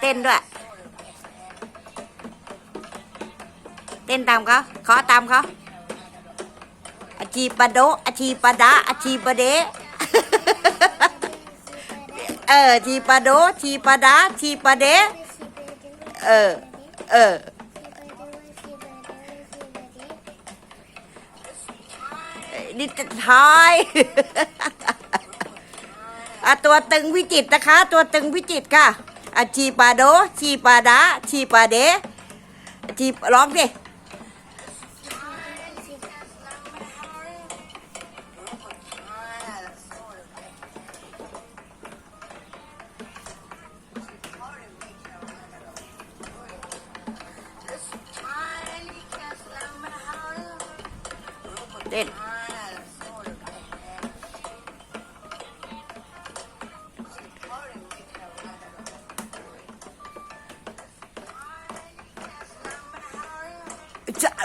เต้นด้วย เต้นตามเขาขอตามเขาอาชีปะโดอาชีปะดาอาชีปะเดเออทีปะโดทีปะดาทีปะเดเออ เออ นี่จะทายอะตัวตึงพิจิตนะคะ ตัวตึงพิจิตค่ะ อาชีปาโดชีปาดาชีปาเดชีร้องดิเต้น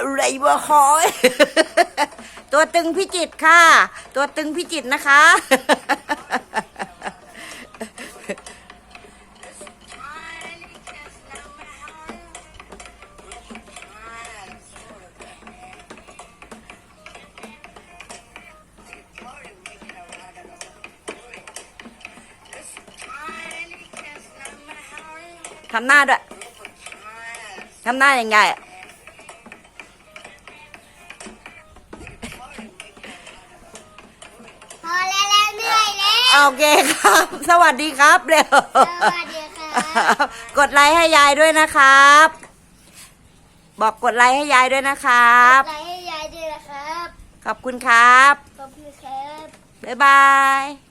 อะไรวะคอยตัวตึงพิจิตค่ะ ตัวตึงพิจิตนะคะ ทำหน้าด้วย ทำหน้ายังไง โอเคครับ สวัสดีครับเร็วสวัสดีค่ะกดไลค์ให้ยายด้วยนะครับ บอกกดไลค์ให้ยายด้วยนะครับไลค์ให้ยายด้วยนะครับ ขอบคุณครับ ขอบคุณครับ บ๊ายบายขอตุ๊กตา